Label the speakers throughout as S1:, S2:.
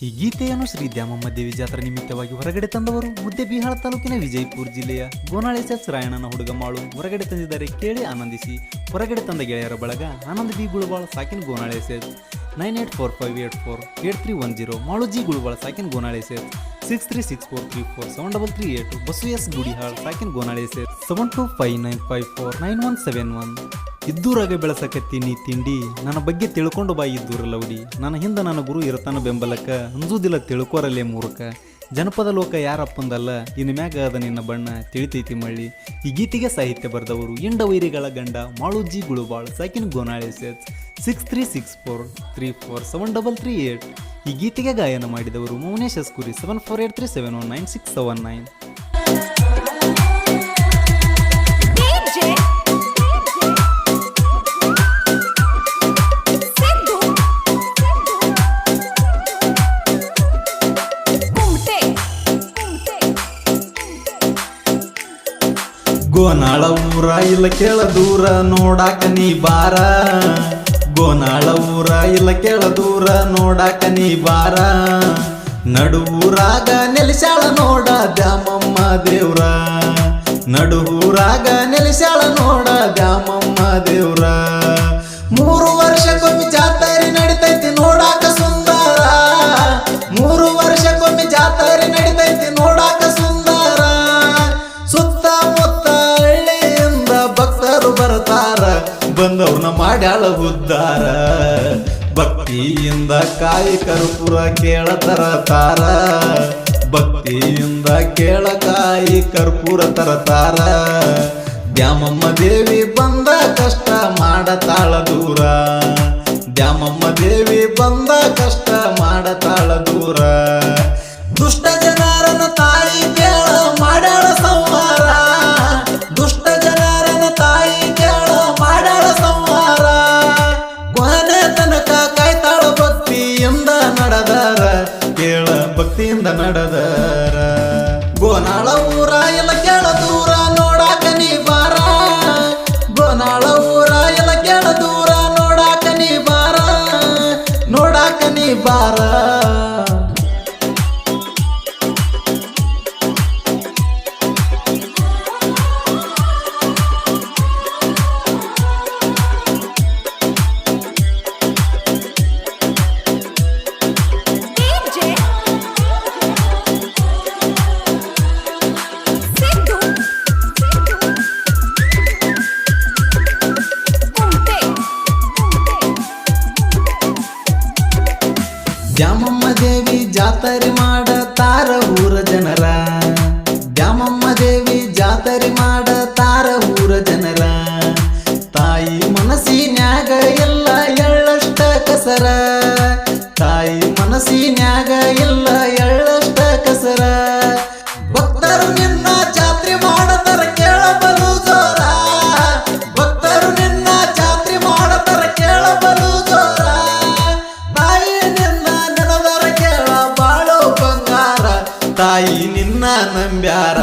S1: ಈ ಗೀತೆಯನ್ನು ಶ್ರೀ ದ್ಯಾಮಮ್ಮ ದೇವಿ ಜಾತ್ರೆ ನಿಮಿತ್ತವಾಗಿ ಹೊರಗಡೆ ತಂದವರು ಮುದ್ದೆ ಬಿಹಾಳ ತಾಲೂಕಿನ ವಿಜಯಪುರ ಜಿಲ್ಲೆಯ ಗೋನಾಳೆ ಸೆಸ್ ರಾಯಣ್ಣನ ಹುಡುಗಮಾಳು ಹೊರಗಡೆ ತಂದಿದ್ದಾರೆ ಕೇಳಿ ಆನಂದಿಸಿ. ಹೊರಗಡೆ ತಂದ ಗೆಳೆಯರ ಬಳಗ ಆನಂದ್ ಬಿ ಗುಳುಬಾಳ್ ಸಾಕಿನ ಗೋನಾಳೆ Seth nine eight four five eight four eight three one zero Malu ji Gulubal ಸಾಕಿನ ಗೋನಾಳೆ cess six three six four three four seven double three eight Basu S Gudihal ಸಾಕಿನ್ ಗೋನಾಳೆ Seth seven two five nine five four nine one seven one. ಇದ್ದೂರಾಗ ನೀ ತಿಂಡಿ. ನನ್ನ ಬಗ್ಗೆ ತಿಳ್ಕೊಂಡು ಬಾ ಇದ್ದೂರ ಲೌಡಿ. ನನ್ನ ಹಿಂದೆ ನನ್ನ ಗುರು ಇರ್ತಾನ ಬೆಂಬಲಕ್ಕ. ಅಂಜುದಿಲ್ಲ ತಿಳ್ಕೋರಲ್ಲೇ ಮೂರಕ ಜನಪದ ಲೋಕ ಯಾರಪ್ಪಂದಲ್ಲ. ಇನ್ನು ಮ್ಯಾಗ ಅದ ನಿನ್ನ ಬಣ್ಣ. ತಿಳಿತೈತಿ ಮಳ್ಳಿ. ಈ ಗೀತೆಗೆ ಸಾಹಿತ್ಯ ಬರೆದವರು ಇಂಡ ವೈರಿಗಳ ಗಂಡ ಮಾಳುಜಿ ಗುಳುಬಾಳ್, ಸಾಕಿನ ಗೋನಾಳೆ Seth. Six three six four three four seven double three eight. ಈ ಗೀತೆಗೆ ಗಾಯನ ಮಾಡಿದವರು Mounesh Askuri seven four eight three seven one nine six seven nine. Gonal ಊರ ಇಲ್ಲ ಕೇಳ ದೂರ, ನೋಡಾಕ ನೀ ಬಾರ. ಗೋನಾಳ ಊರ ಇಲ್ಲ ಕೇಳ ದೂರ, ನೋಡಾಕ ನೀ ಬಾರ. ನಡುವೂರಾಗ ನೆಲೆಸಾಳ ನೋಡ ದ್ಯಾಮಮ್ಮ ದೇವ್ರ. ನಡುವೂರಾಗ ನೆಲೆಸಾಳ ನೋಡ ದ್ಯಾಮಮ್ಮ ದೇವ್ರ. ಬಂದವ್ರನ್ನ ಮಾಡ್ಯಾಳ ಉದ್ದಾರ. ಭಕ್ತಿಯಿಂದ ಕಾಯಿ ಕರ್ಪೂರ ಕೇಳತರ ತಾರ. ಭಕ್ತಿಯಿಂದ ಕೇಳ ಕಾಯಿ ಕರ್ಪೂರ ತರತಾರ. ದ್ಯಾಮಮ್ಮ ದೇವಿ ಬಂದ ಕಷ್ಟ ಮಾಡತಾಳ ದೂರ. ದ್ಯಾಮಮ್ಮ ದೇವಿ ಬಂದ ಕಷ್ಟ ಮಾಡತಾಳ ದೂರ. ದುಷ್ಟ ಜನಾರನ ತಾಯಿ ಕೇಳ ಮಾಡ್ಯಾಳ ನೀ ತಾಯಿ ನಿನ್ನ ನಂಬ್ಯಾರ.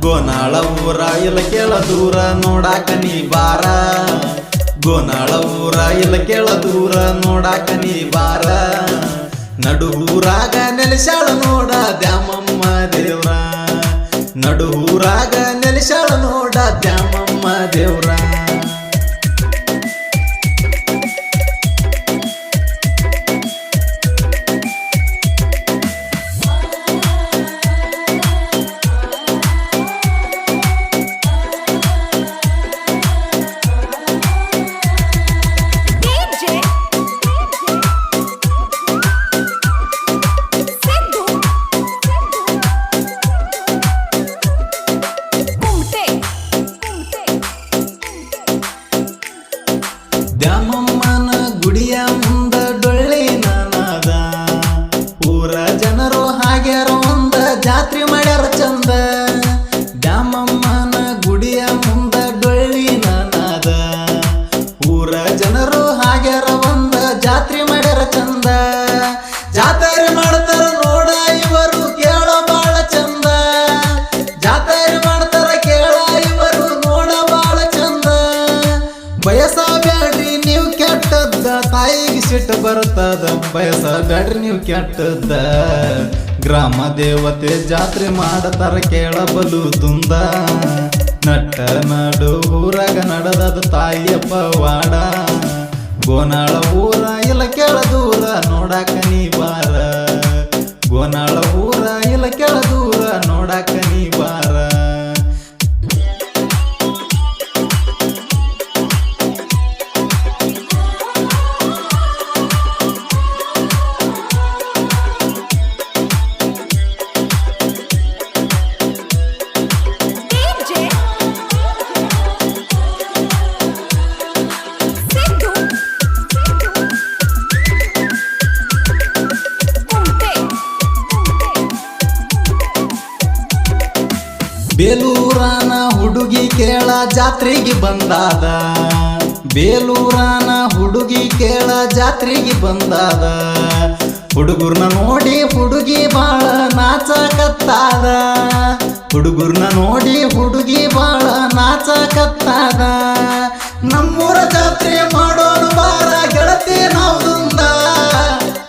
S1: ಗೋನಾಳ ಊರ ಇಲ್ಲ ಕೇಳ ದೂರ, ನೋಡಾಕ ನೀ ಬಾರ. ಗೋನಾಳ ಊರ ಇಲ್ಲ ಕೇಳ ದೂರ, ನೋಡಾಕ ನೀ ಬಾರ. ನಡುವೂರಾಗ ನೆಲೆಸಾಳ ನೋಡ ದ್ಯಾಮಮ್ಮ ದೇವ್ರ. ನಡುವೂರಾಗ ನೆಲೆಸಾಳ ನೋಡ ದ್ಯಾಮಮ್ಮ ದೇವ್ರ. ನೀವು ಕೆಟ್ಟದ್ದ, ತಾಯಿಗೆ ಸಿಟ್ಟು
S2: ಬರುತ್ತದ ಬಯಸ ಬೇಡ್ರಿ ನೀವು ಕೆಟ್ಟದ್ದ. ಗ್ರಾಮ ದೇವತೆ ಜಾತ್ರೆ ಮಾಡತಾರ ಕೇಳಬಲು ತುಂದ. ನಟ್ಟ ನಡು ಊರಾಗ ನಡೆದದ ತಾಯಿಯಪ್ಪ ವಾಡ. ಗೋನಾಳ ಊರ ಇಲ್ಲ ಕೇಳ ದೂರ ನೋಡಾಕ ನೀ ಬಾರ. ಗೋನಾಳ ಊರ ಬೇಲೂರನ ಹುಡುಗಿ ಕೇಳ ಜಾತ್ರೆಗೆ ಬಂದಾದ. ಬೇಲೂರನ ಹುಡುಗಿ ಕೇಳ ಜಾತ್ರೆಗೆ ಬಂದಾದ. ಹುಡುಗರ್ನ ನೋಡಿ ಹುಡುಗಿ ಬಾಳ ನಾಚಕತ್ತಾದ. ಹುಡುಗರ್ನ ನೋಡಿ ಹುಡುಗಿ ಬಾಳ ನಾಚಕತ್ತಾದ. ನಮ್ಮೂರ ಜಾತ್ರೆ ಮಾಡೋನು ಬಾರ ಗೆಳತಿ ನಾವು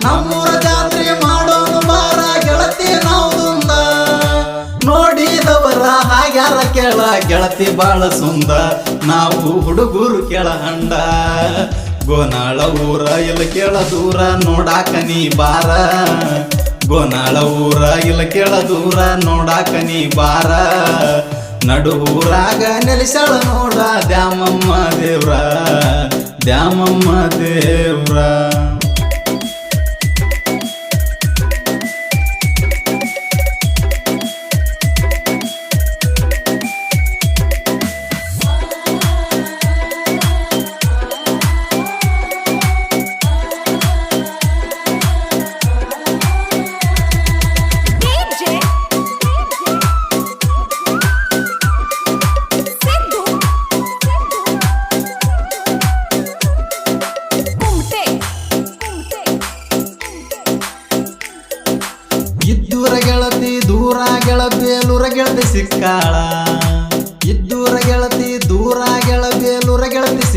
S2: ನಮ್ಮ ನೋಡಿದವರ ಹಾಗ್ಯಾರ ಕೇಳ, ಗೆಳತಿ ಬಾಳ ಸುಂದ. ನಾವು ಹುಡುಗರು ಕೇಳ ಹಂಡ. ಗೋನಾಳ ಊರ ಇಲ್ಲ ಕೇಳ ದೂರ, ನೋಡಾಕ ನೀ ಬಾರ. ಗೋನಾಳ ಊರ ಇಲ್ಲ ಕೇಳ ದೂರ, ನೋಡಾಕ ನೀ ಬಾರ. ನಡು ಊರಾಗ ನೆಲೆಸಳ ನೋಡ ದ್ಯಾಮಮ್ಮ ದೇವ್ರ ದ್ಯಾಮಮ್ಮ ದೇವ್ರ.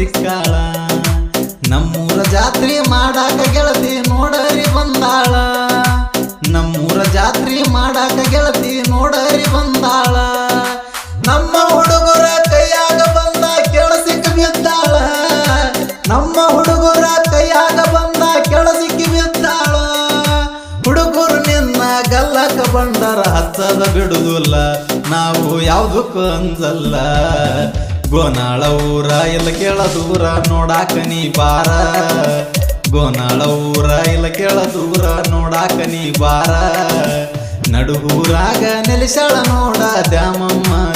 S2: ಸಿಕ್ಕಾಳ. ನಮ್ಮೂರ ಜಾತ್ರೆ ಮಾಡಾಕ ಗೆಳತಿ ನೋಡರಿ ಬಂದಾಳ. ನಮ್ಮೂರ ಜಾತ್ರೆ ಮಾಡಾಕ ಗೆಳತಿ ನೋಡರಿ ಬಂದಾಳ. ನಮ್ಮ ಹುಡುಗರ ಕೈಯಾಗ ಬಂದ ಕೆಳಸಿಕ್ಕ ಬಿದ್ದಾಳ. ನಮ್ಮ ಹುಡುಗರ ಕೈಯಾಗ ಬಂದ ಕೆಳಸಿಕ್ಕಿ ಬಿದ್ದಾಳ. ಹುಡುಗರು ನಿನ್ನ ಗಲ್ಲಕ ಬಂದರ ಹತ್ತದ ಬಿಡುದಿಲ್ಲ. ನಾವು ಯಾವುದಕ್ಕೂ ಅಂಜಲ್ಲ. ಗೋನಾಳ ಊರ ಇಲ್ಲ ಕೇಳ ದೂರ ನೋಡಾಕ ನೀ ಬಾರ. ಗೋನಾಳ ಊರ ಇಲ್ಲ ಕೇಳ ದೂರ ನೋಡಾಕ ನೀ ಬಾರ. ನಡುಗೂರಾಗ ನೆಲೆಸಳ ನೋಡ ದ್ಯಾಮಮ್ಮ.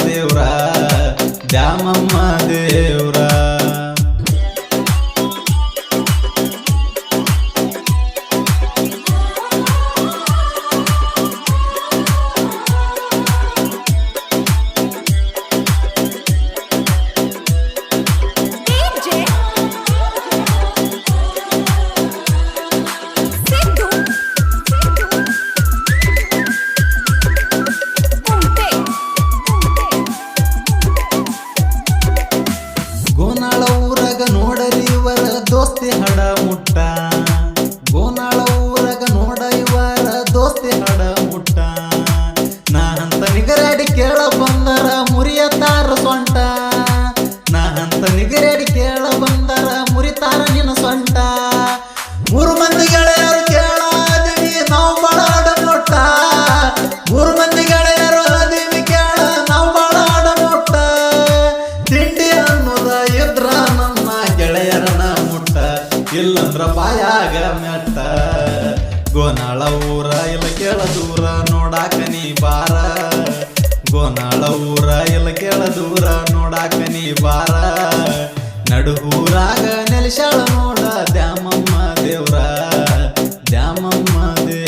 S2: ಇಲ್ಲಂದ್ರ ಬಾಯಾಗ ಮೆಟ್ಟ ಗೋನಾಳ ಊರ ಇಲ್ಲ ಕೇಳ ದೂರ ನೋಡಾಕ ನೀ ಬಾರ. ಗೋನಾಳ ಊರ ಇಲ್ಲ ಕೇಳ ದೂರ ನೋಡಾಕ ನೀ ಬಾರ. ನಡುಗೂರಾಗ ನೋಡ ದ್ಯಾಮಮ್ಮ ದೇವ್ರ. ದ್ಯಾಮಮ್ಮ ದೇವ್ರ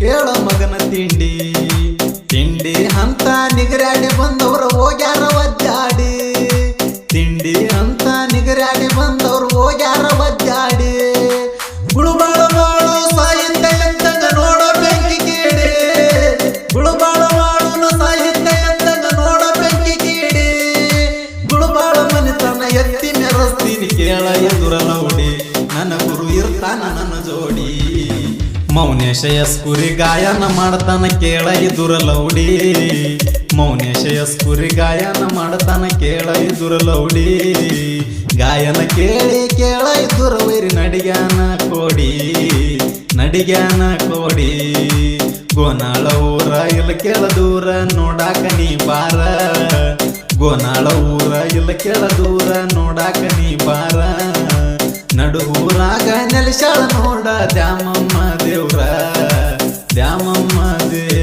S2: ಕೇಳ ಮಗನ ತಿಂಡಿ. ತಿಂಡಿ ಅಂತ ನಿಗರಾಡಿ ಬಂದವರು ಹೋಗ್ಯಾರ ಒದ್ದಾಡಿ. ತಿಂಡಿ ಅಂತ ನಿಗರಾಡಿ ಬಂದವರು ಹೋಗ್ಯಾರ ಒದ್ದಾಡಿ. ಗುಳುಬಾಳ ಸಾಹಿತ್ಯ ಎಂತಂಗ ನೋಡ ಬೆಂಕಿ ಕೀಡೆ ಗುಳುಬಾಳ ಸಾಹಿತ್ಯ ಎಂತಂಗ ನೋಡ ಬೆಂಕಿ ಕೀಡೆ ಗುಳುಬಾಳ ಮನಿತನ ಎತ್ತಿ ಮೆರಸ್ತೀನಿ ಕೇಳ ಎದುರ ನೋಡಿ ನನ್ನ ಗುರು ಇರ್ತಾನ ನನ್ನ ಮೌನೇಶ ಎಸ್ಕುರಿ ಗಾಯನ ಮಾಡ್ತಾನ ಕೇಳ ಇದುರ ಲೌಡಿ. ಮೌನೇಶ ಎಸ್ಕುರಿ ಗಾಯನ ಮಾಡ್ತಾನ ಕೇಳ ಇದುರ ಲೌಡಿ. ಗಾಯನ ಕೇಳಿ ಕೇಳ ಇದುರ ವೈರಿ ನಡಿಗ್ಯಾನ ಕೋಡಿ. ನಡಿಗ್ಯಾನ ಕೋಡಿ. ಗೋನಾಳ ಊರ ಇಲ್ಲ ಕೇಳ ದೂರ ನೋಡಾಕ ನೀ ಬಾರ. ಗೋನಾಳ ಊರ ಇಲ್ಲ ಕೇಳ ದೂರ ನೋಡಾಕ ನೀ ಬಾರ. ನಡುವೂರಾಗ ನೆಲೆಸಾಳ ನೋಡ ದ್ಯಾಮಮ್ಮ ದೇವ್ರ. ದ್ಯಾಮಮ್ಮ ದೇವ್ರ.